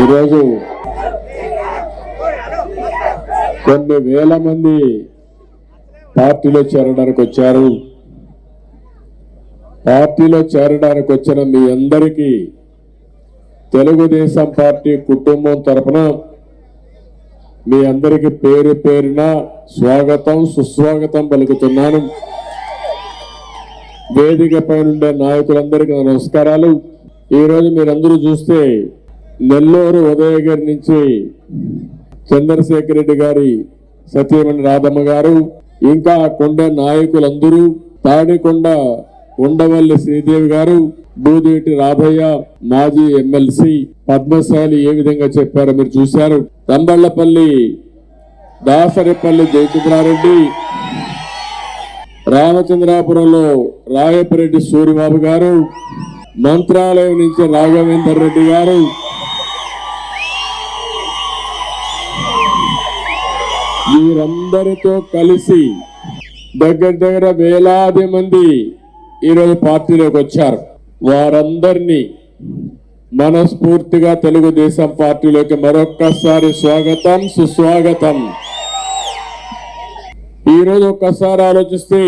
ఈరోజు కొన్ని వేల మంది పార్టీలో చేరడానికి వచ్చారు. పార్టీలో చేరడానికి వచ్చిన మీ అందరికీ తెలుగుదేశం పార్టీ కుటుంబం తరపున మీ అందరికీ పేరు పేరున స్వాగతం సుస్వాగతం పలుకుతున్నాను. వేదిక పైనుండే నాయకులందరికీ నా నమస్కారాలు. ఈరోజు మీరందరూ చూస్తే నెల్లూరు ఉదయగిరి నుంచి చంద్రశేఖర్ రెడ్డి గారి సత్యమణి రాధమ్మ గారు ఇంకా కొండ నాయకులందరూ తాడికొండ ఉండవల్లి శ్రీదేవి గారు బూదేటి రాధయ్య మాజీ ఎమ్మెల్సీ పద్మశాలి ఏ విధంగా చెప్పారో మీరు చూశారు. తంబళ్ళపల్లి దాసరిపల్లి జయచంద్రారెడ్డి రామచంద్రాపురంలో రాయపరెడ్డి సూరిబాబు గారు మంత్రాలయం నుంచి రాఘవేందర్ రెడ్డి గారు. వీరందరితో కలిసి దగ్గర దగ్గర వేలాది మంది ఈరోజు పార్టీలోకి వచ్చారు. వారందరినీ మనస్ఫూర్తిగా తెలుగుదేశం పార్టీలోకి మరొక్కసారి స్వాగతం సుస్వాగతం. ఈ రోజు ఒక్కసారి ఆలోచిస్తే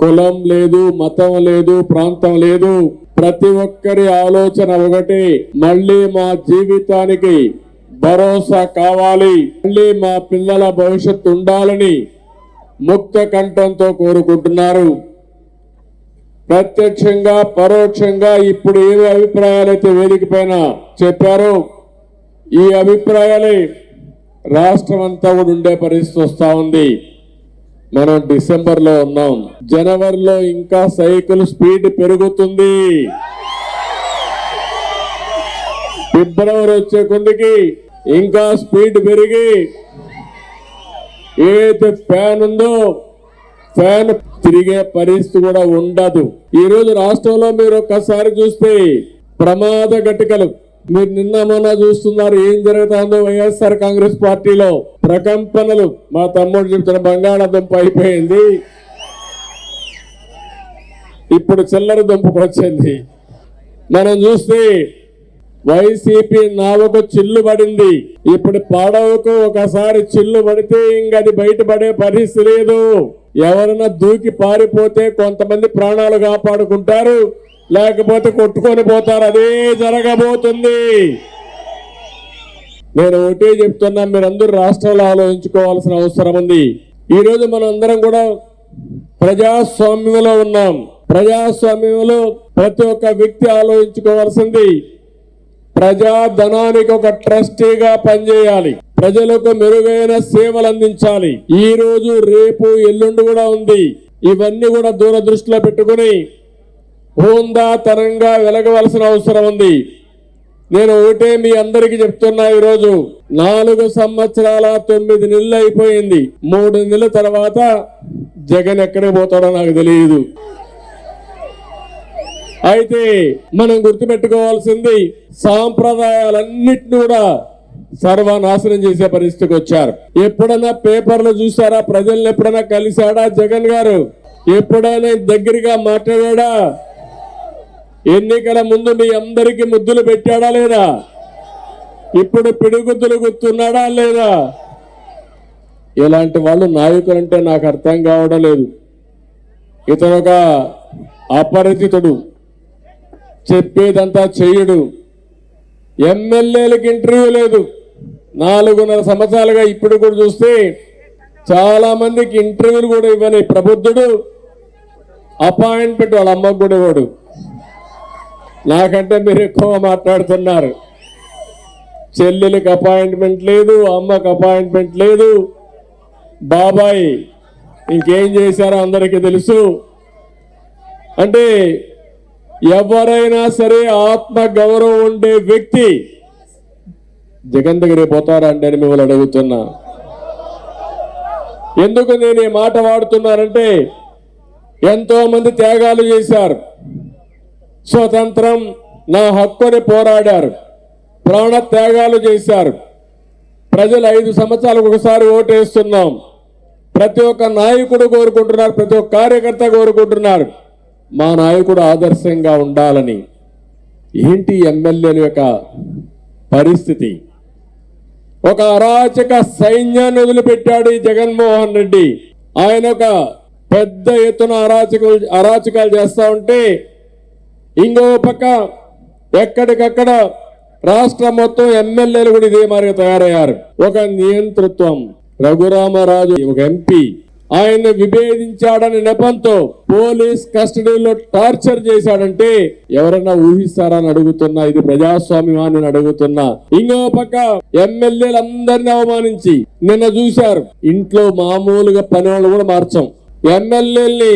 కులం లేదు మతం లేదు ప్రాంతం లేదు. ప్రతి ఒక్కరి ఆలోచన ఒకటి. మళ్ళీ మా జీవితానికి భరోసా కావాలి. మళ్ళీ మా పిల్లల భవిష్యత్తు ఉండాలని ముక్త కంఠంతో కోరుకుంటున్నారు. ప్రత్యక్షంగా పరోక్షంగా ఇప్పుడు ఏవి అభిప్రాయాలైతే వేదిక పైన చెప్పారో ఈ అభిప్రాయాలే రాష్ట్రం అంతా కూడా ఉండే పరిస్థితి వస్తూ ఉంది. మనం డిసెంబర్లో ఉన్నాం. జనవరిలో ఇంకా సైకిల్ స్పీడ్ పెరుగుతుంది. ఫిబ్రవరి వచ్చే కొద్దికి ఇంకా స్పీడ్ పెరిగి ఏదైతే ఫ్యాన్ ఉందో ఫ్యాన్ తిరిగే పరిస్థితి కూడా ఉండదు. ఈ రోజు రాష్ట్రంలో మీరు ఒక్కసారి చూస్తే ప్రమాద గట్టికలు మీరు నిన్న మొన్న చూస్తున్నారు ఏం జరుగుతుందో వైఎస్ఆర్ కాంగ్రెస్ పార్టీలో ప్రకంపనలు. మా తమ్ముడు చెప్తున్న బంగాళాదుంప అయిపోయింది. ఇప్పుడు చిల్లర దుంపకు వచ్చింది. మనం చూస్తే వైసీపీ నావకు చిల్లు పడింది. ఇప్పుడు పడవకు ఒకసారి చిల్లు పడితే ఇంకది బయటపడే పరిస్థితి లేదు. ఎవరైనా దూకి పారిపోతే కొంతమంది ప్రాణాలు కాపాడుకుంటారు. లేకపోతే కొట్టుకొని పోతారు. అదే జరగబోతుంది. నేను ఒకటే చెప్తున్నా మీరందరూ రాష్ట్రాలు ఆలోచించుకోవాల్సిన అవసరం ఉంది. ఈ రోజు మనం అందరం కూడా ప్రజాస్వామ్యంలో ఉన్నాం. ప్రజాస్వామ్యంలో ప్రతి ఒక్క వ్యక్తి ఆలోచించుకోవాల్సింది ప్రజాధనానికి ఒక ట్రస్టీగా పనిచేయాలి. ప్రజలకు మెరుగైన సేవలు అందించాలి. ఈ రోజు రేపు ఎల్లుండి కూడా ఉంది. ఇవన్నీ కూడా దూరదృష్టిలో పెట్టుకుని హోందాతనంగా వెలగవలసిన అవసరం ఉంది. నేను ఒకటే మీ అందరికీ చెప్తున్నా ఈరోజు నాలుగు సంవత్సరాల తొమ్మిది నెలలు అయిపోయింది. మూడు నెలల తర్వాత జగన్ ఎక్కడికి పోతాడో నాకు తెలియదు. అయితే మనం గుర్తుపెట్టుకోవాల్సింది సాంప్రదాయాలన్నిటిని కూడా సర్వనాశనం చేసే పరిస్థితికి వచ్చారు. ఎప్పుడైనా పేపర్లు చూసారా? ప్రజల్ని ఎప్పుడైనా కలిశాడా జగన్ గారు? ఎప్పుడైనా దగ్గరగా మాట్లాడా ఎన్నికల ముందు మీ అందరికీ ముద్దులు పెట్టాడా లేదా? ఇప్పుడు పిడుగుద్దులు గుర్తున్నాడా లేదా? ఇలాంటి వాళ్ళు నాయకులంటే నాకు అర్థం కావడం లేదు. ఇతను ఒక అపరిచితుడు చెప్పేదంతా చెయ్యడు. ఎమ్మెల్యేలకు ఇంటర్వ్యూ లేదు. నాలుగున్నర సంవత్సరాలుగా ఇప్పుడు కూడా చూస్తే చాలా మందికి ఇంటర్వ్యూలు కూడా ఇవ్వని ప్రబుద్ధుడు అపాయింట్మెంట్ వాళ్ళ అమ్మకు కూడా ఇవ్వడు. నాకంటే మీరు ఎక్కువ మాట్లాడుతున్నారు. చెల్లెలకి అపాయింట్మెంట్ లేదు అమ్మకి అపాయింట్మెంట్ లేదు. బాబాయ్ ఇంకేం చేశారో అందరికీ తెలుసు. అంటే ఎవరైనా సరే ఆత్మ గౌరవం ఉండే వ్యక్తి జగన్ దగ్గరే పోతారా అండి అని మిమ్మల్ని అడుగుతున్నా. ఎందుకు నేను ఈ మాట వాడుతున్నానంటే ఎంతో మంది త్యాగాలు చేశారు. స్వతంత్రం నా హక్కుని పోరాడారు. ప్రాణ త్యాగాలు చేశారు. ప్రజలు ఐదు సంవత్సరాలకు ఒకసారి ఓటేస్తున్నాం. ప్రతి ఒక్క నాయకుడు కోరుకుంటున్నారు ప్రతి ఒక్క కార్యకర్త కోరుకుంటున్నారు. మా నాయకుడు ఆదర్శంగా ఉండాలని. ఏంటి ఎమ్మెల్యేల యొక్క పరిస్థితి? ఒక అరాచక సైన్యాన్ని వదిలిపెట్టాడు ఈ జగన్మోహన్ రెడ్డి. ఆయన ఒక పెద్ద ఎత్తున అరాచకాలు అరాచకాలు చేస్తా ఉంటే ఇంకో పక్క ఎక్కడికక్కడ రాష్ట్రం మొత్తం ఎమ్మెల్యేలు కూడా ఇదే మాదిరిగా తయారయ్యారు. ఒక నియంతృత్వం. రఘురామరాజు ఒక ఎంపీ. ఆయన విభేదించాడని నెపంతో పోలీస్ కస్టడీలో టార్చర్ చేశాడంటే ఎవరన్నా ఊహిస్తారని అడుగుతున్నా. ఇది ప్రజాస్వామ్యమా అని అడుగుతున్నా. ఇంకో పక్క ఎమ్మెల్యేలందరినీ అవమానించి నిన్న చూశారు. ఇంట్లో మామూలుగా పని వాళ్ళు కూడా మార్చం. ఎమ్మెల్యేల్ని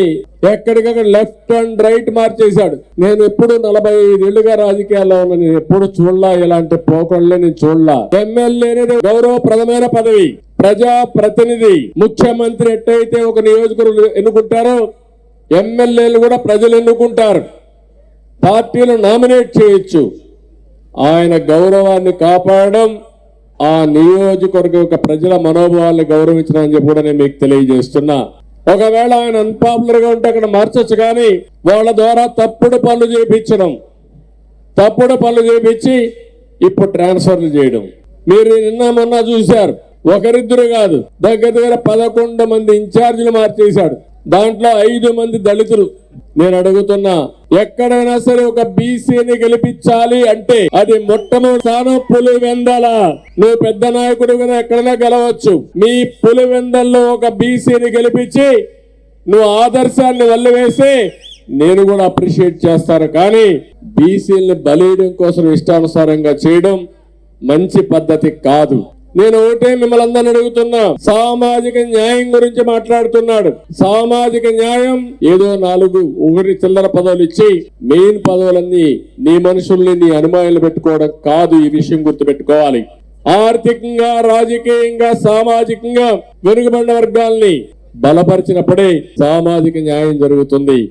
ఎక్కడికక్కడ లెఫ్ట్ అండ్ రైట్ మార్చేశాడు. నేను ఎప్పుడు నలభై ఐదేళ్ళుగా రాజకీయాల్లో ఉన్నా నేను ఎప్పుడు చూడలా ఇలాంటి పోకళ్ళే నేను చూడలా. ఎమ్మెల్యే అనేది గౌరవప్రదమైన పదవి ప్రజా ప్రతినిధి ముఖ్యమంత్రి ఎట్టయితే ఒక నియోజకవర్గం ఎన్నుకుంటారో ఎమ్మెల్యేలు కూడా ప్రజలు ఎన్నుకుంటారు. పార్టీలు నామినేట్ చేయొచ్చు. ఆయన గౌరవాన్ని కాపాడడం ఆ నియోజకవర్గం యొక్క ప్రజల మనోభావాన్ని గౌరవించడం అని చెప్పి కూడా నేను మీకు తెలియజేస్తున్నా. ఒకవేళ ఆయన అన్పాపులర్గా ఉంటే అక్కడ మార్చొచ్చు కానీ వాళ్ళ ద్వారా తప్పుడు పనులు చేయించడం తప్పుడు పనులు చేపించి ఇప్పుడు ట్రాన్స్ఫర్లు చేయడం. మీరు నిన్న మొన్న చూశారు. ఒకరిద్దరు కాదు దగ్గర దగ్గర పదకొండు మంది ఇన్ఛార్జీలు మార్చేశాడు దాంట్లో ఐదు మంది దళితులు. నేను అడుగుతున్నా ఎక్కడైనా సరే ఒక బీసీని గెలిపించాలి అంటే అది మొట్టమొదటి స్థానం పులివెందల. నువ్వు పెద్ద నాయకుడుగా ఎక్కడైనా గెలవచ్చు. మీ పులివెందల్లో ఒక బీసీని గెలిపించి నువ్వు ఆదర్శాన్ని వల్లవేసి నేను కూడా అప్రిషియేట్ చేస్తాను. కానీ బీసీలను బలేయడం కోసం ఇష్టానుసారంగా చేయడం మంచి పద్ధతి కాదు. నేను ఒకటే మిమ్మల్ని అందరిని అడుగుతున్నా. సామాజిక న్యాయం గురించి మాట్లాడుతున్నాడు. సామాజిక న్యాయం ఏదో నాలుగు ఒకటి చిల్లర పదవులు ఇచ్చి మెయిన్ పదవులన్నీ నీ మనుషుల్ని నీ అనుమానులు పెట్టుకోవడం కాదు ఈ విషయం గుర్తుపెట్టుకోవాలి. ఆర్థికంగా రాజకీయంగా సామాజికంగా వెనుకబడిన వర్గాల్ని బలపరిచినప్పుడే సామాజిక న్యాయం జరుగుతుంది.